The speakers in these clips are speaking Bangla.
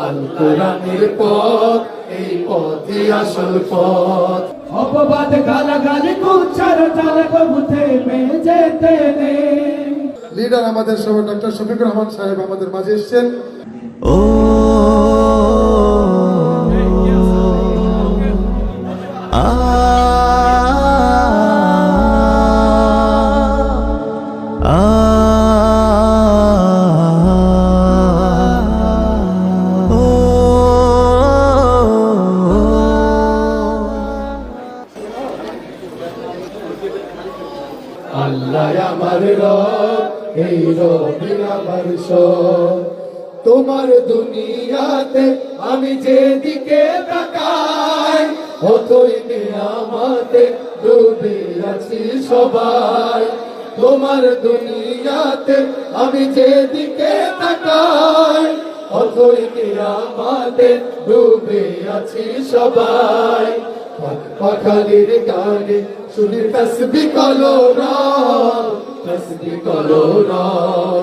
আল কোরআনের পথ এই পথে আসল পথ। অপবাদ গালাগালি কুচ্ছার চালক কবু থেমে যেতে নেই। লিডার আমাদের সহ ডক্টর শফিকুর রহমান সাহেব আমাদের মাঝে এসেছেন। ও। আ। তোমার দুনিয়াতে আমি যেদিকে তাকাই হতই আমাতে ডুবে আছি সবাই। তোমার দুনিয়াতে আমি যেদিকে তাকাই হতই আমাতে ডুবে আছি সবাই। পাখালির গানে শুনি, তসবি কলো রাম তসবি কলো রাম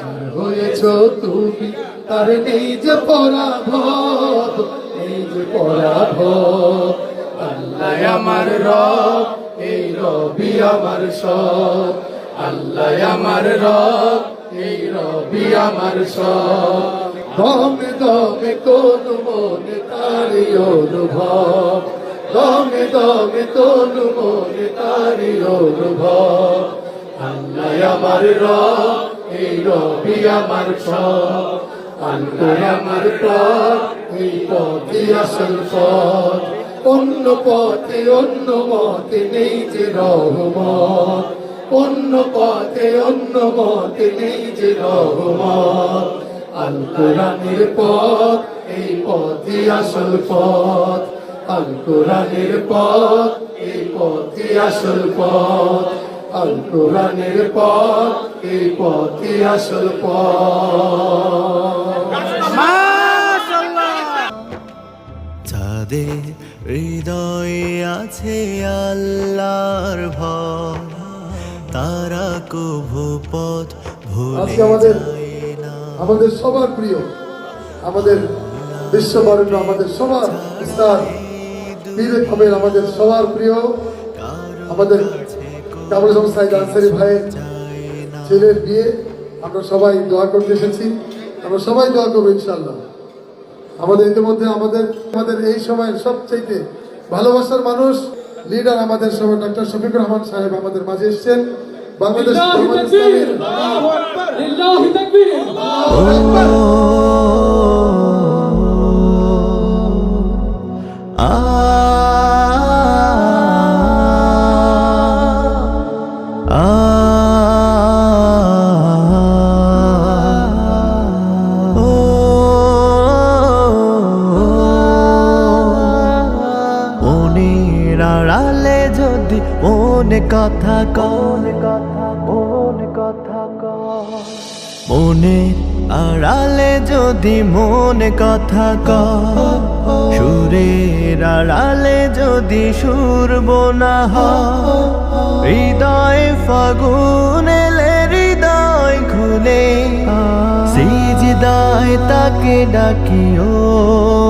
যার হয়েছ তুমি, তার নেই যে পরাভব নেই যে পরাভব। আল্লাহ আমার রব, এই রবি আমার সব। আল্লাহ আমার রব, এই রবি আমার সব। দমে দমে কোন মনে তারি অনুভব। দমে দমে কোন মনে তারি অনুভব। আল্লাহ আমার রব এই রবি আমার সব পথ এই পথই আসল পথ অন্য পথে অন্য মতে নেই যে রহমত। অন্য পথে অন্য মতে নেই যে রহমত। আল কোরআনের পথ এই পথই আসল পথ আল কোরআনের পথ। এই পথই আসল পথ। আল কোরআনের পথ এই পথই আসল পথ। যাদের হৃদয়ে আছে আল্লাহর ভয় তারা কভু পথ ভুলে আমাদের আমাদের সবার প্রিয় আমাদের বিশ্ববরণ্য আমাদের সবার পীর আমাদের সবার প্রিয় আমাদের কাবুল আজম সাইদ আনসারি ভাইয়ের ছেলের বিয়ে আমরা সবাই দোয়া করতে এসেছি। আমরা সবাই দোয়া করব ইনশাল্লাহ আমাদের ইতিমধ্যে আমাদের আমাদের এই সময়ের সবচাইতে ভালোবাসার মানুষ লিডার আমাদের সবাই ডক্টর শফিকুর রহমান সাহেব আমাদের মাঝে এসেছেন। বাংলাদেশ জামাত যদি মনে কথা কন কথা মনে কথা মনের আড়ালে যদি মনে কথা ক সুরের আড়ালে যদি সুর বোনা হৃদয় ফাগুন হৃদয় খুলে সিজদায় তাকে ডাকিও।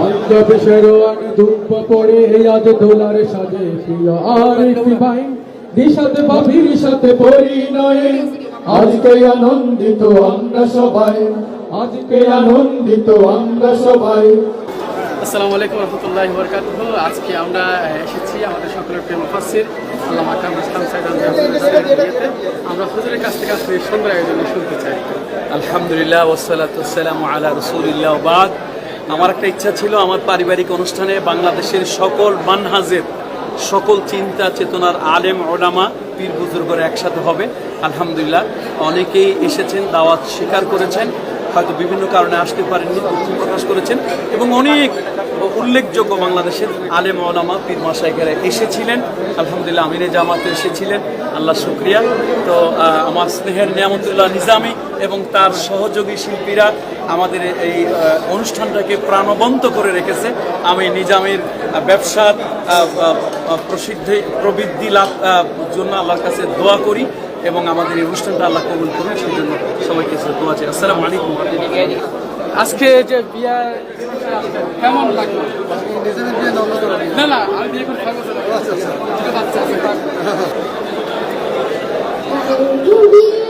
পাঞ্জাবে শেরওয়ানি ধূপ পড়ে আজ দোলার সাজে প্রিয় আরিফ ভাই দিশাতে ভাবির সাথে পরিণয়ে। আজকে আনন্দিত আমরা সবাই আজকে আনন্দিত আমরা সবাই। আসসালামু আলাইকুম রহমতুল্লাহ বরকাত আজকে আমরা এসেছি আমাদের সকলের প্রেম ফাসির আল্লাহ মাকাম ইসলাম সাইদ আমরা হুজুরের কাছ থেকে এই সুন্দর আয়োজন শুনতে চাই। আলহামদুলিল্লাহ ওসালাতাম আলা রসুলিল্লাহ বাদ আমার একটা ইচ্ছা ছিল আমার পারিবারিক অনুষ্ঠানে বাংলাদেশের সকল মানহাজের সকল চিন্তা চেতনার আলেম ওডামা পীর বুজুর্গরা একসাথে হবে। আলহামদুলিল্লাহ, অনেকেই এসেছেন, দাওয়াত স্বীকার করেছেন, হয়তো বিভিন্ন কারণে আসতে পারেননি প্রকাশ করেছেন, এবং অনেক উল্লেখযোগ্য বাংলাদেশের আলে ওলামা পীর মাসাইকেরা এসেছিলেন। আলহামদুলিল্লাহ আমিরে জামাতে এসেছিলেন। আল্লাহ শুক্রিয়া। তো আমার স্নেহের নিয়ামতুল্লাহ নিজামি এবং তার সহযোগী শিল্পীরা আমাদের এই অনুষ্ঠানটাকে প্রাণবন্ত করে রেখেছে। আমি নিজামের ব্যবসার প্রসিদ্ধি, প্রবৃদ্ধি লাভ জন্য আল্লাহর কাছে দোয়া করি এবং আমাদের এই অনুষ্ঠানটা আল্লাহ কবুল করুন। সেই জন্য সবাইকে দোয়া চাই। আসসালামু আলাইকুম। আজকে যে বিয়া কেমন লাগল? না না আমি বিয়ে করে বাচ্চা আছে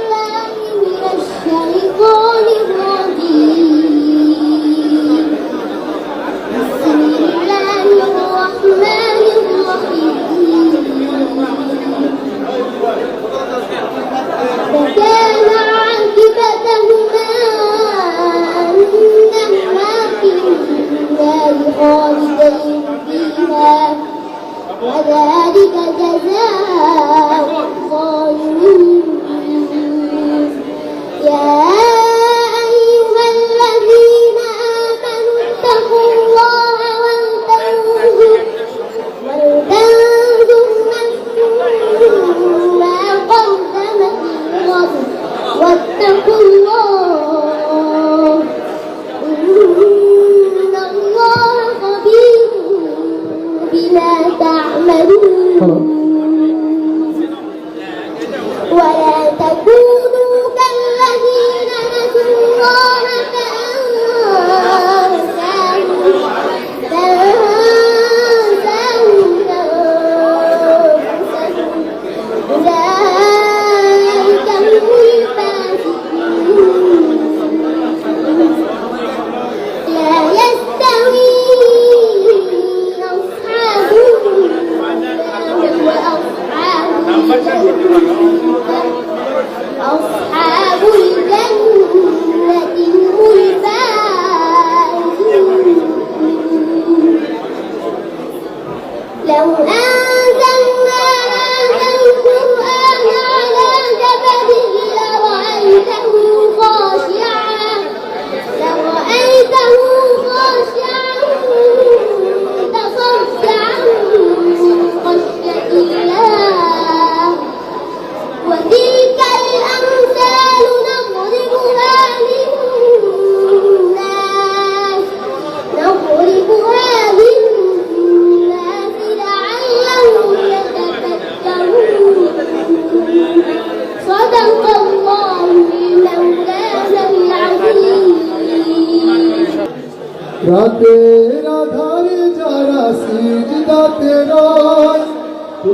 সিজদাতে রয়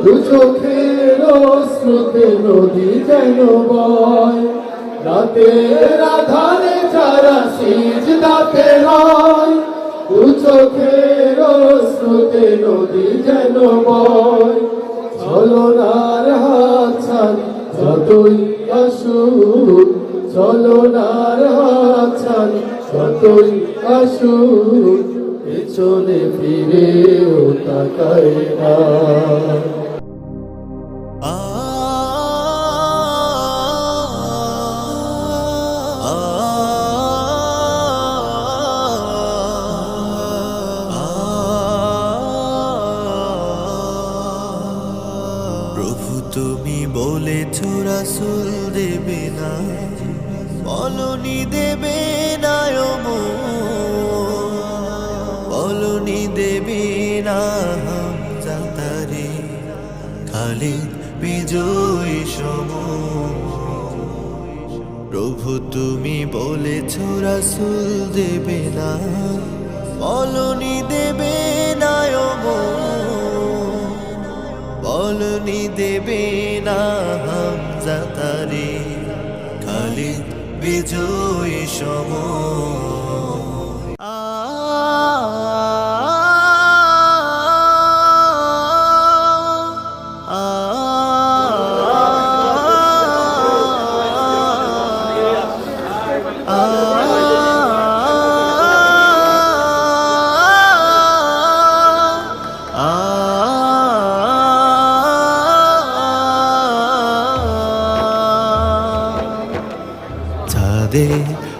দু চোখের স্রোতে নদী যেন বয়। রাতের আধারে যারা সিজদাতে রয় দু চোখের স্রোতে নদী যেন বয়। চলনার হাত ছাড়ি যতই আসুক চলনার হাত ছাড়ি যতই আসুক পেছনে ফিরেও তাকায় না। বলনি দেবে না যাতারে খালিদ বিজয় সম। প্রভু তুমি বলেছ রাসুল দেবে না, বলনি দেবে না বলনি দেবে না হামজা তারে খালিদ বিজয় সম।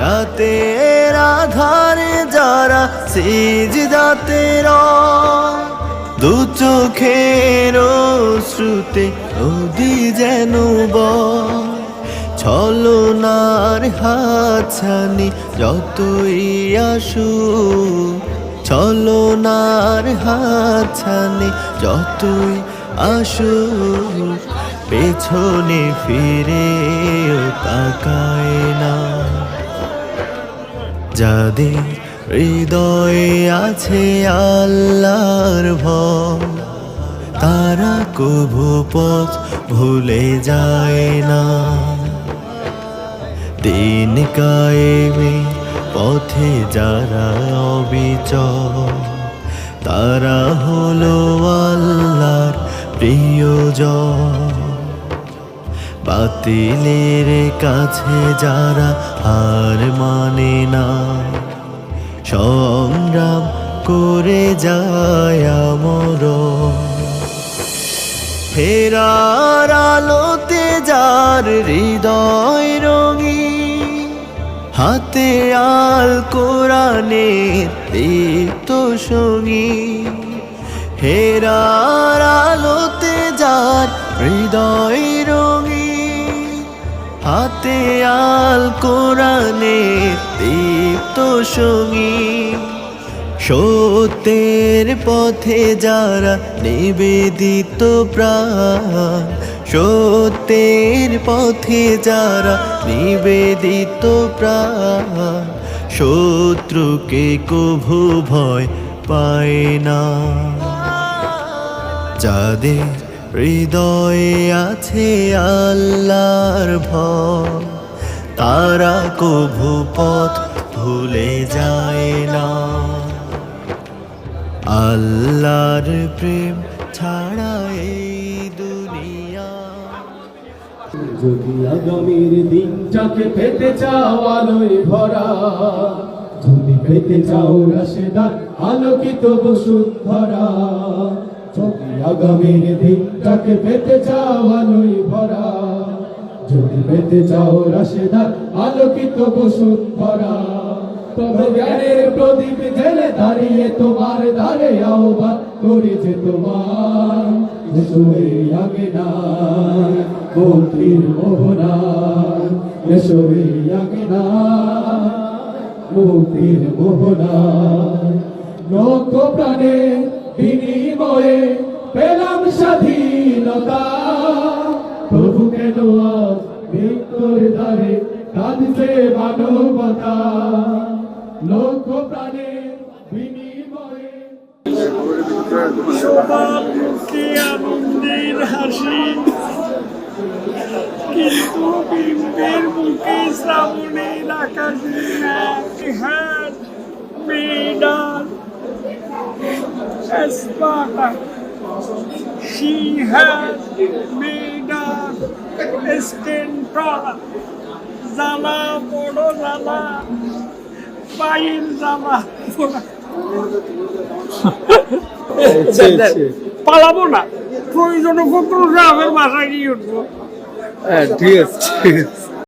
রাতের আধারে যারা সেজ দাতের দু চোখের শ্রুতে নদী যেন ছলনার হাতছানি যতই আসু ছলনার হাতছানি যতই আসু পেছনে ফিরে তাকায় না। যাদের হৃদয়ে আছে আল্লাহর ভয়, তারা কভু পথ ভুলে যায় না। দিন কায়েমে পথে যারা অবিচল, তারা হলো আল্লাহর প্রিয়জন। বাতিলের কাছে যারা হার মানে না। সংগ্রাম করে যায় আমর। ফেরার আলোতে যার হৃদয় রঙি হাতে আল কোরআনের দীপ্ত সঙ্গী হেরার আলোতে যার হৃদয় হাতে আল কোরআনের দীপ্ত সঙ্গী সত্যের পথে যারা নিবেদিত প্রাণ, সত্যের পথে যারা নিবেদিত প্রাণ, শত্রুকে কভু ভয় পায় না। যাদের হৃদয়ে আছে আল্লাহর ভয়। তারা কভু পথ ভুলে যায় না। আল্লাহর প্রেম ছাড়া এই দুনিয়া। যদি আগামীর দিনটাকে পেতে চাও আলোয় ভরা, যদি পেতে চাও রাশেদার আলোকিত বসুন্ধরা যদি আগামীর দিনটাকে পেতে চাও আলোয় ভরা। যদি পেতে চাও রাশেদার, আলোকিত বসুন্ধরা তবে জ্ঞানের প্রদীপ জেলে দাঁড়িয়ে তোমার দ্বারে আহ্বান করেছে তোমার। এসোরে আগে না মন্ত্রীর মোহনা এসোরে আগে না মুক্তির মোহনা প্রাণে বিনিময়ে পেলাম স্বাধীনতা। প্রভু কেন আজ মৃত্যুর দ্বারে কাঁদছে মানবতা? লক্ষ প্রাণে বিনিময়ে হাসি। কিন্তু বিম্বের মুখে শ্রাবণের আকাশে হ্যাঁ medal Espada. She has made a stentor. জ্বালা বড় জ্বালা পায়ের জ্বালা পালাবো না। প্রয়োজনে ফকরুল সাহেবের বাসায় গিয়ে উঠবো। হ্যাঁ ঠিক আছে।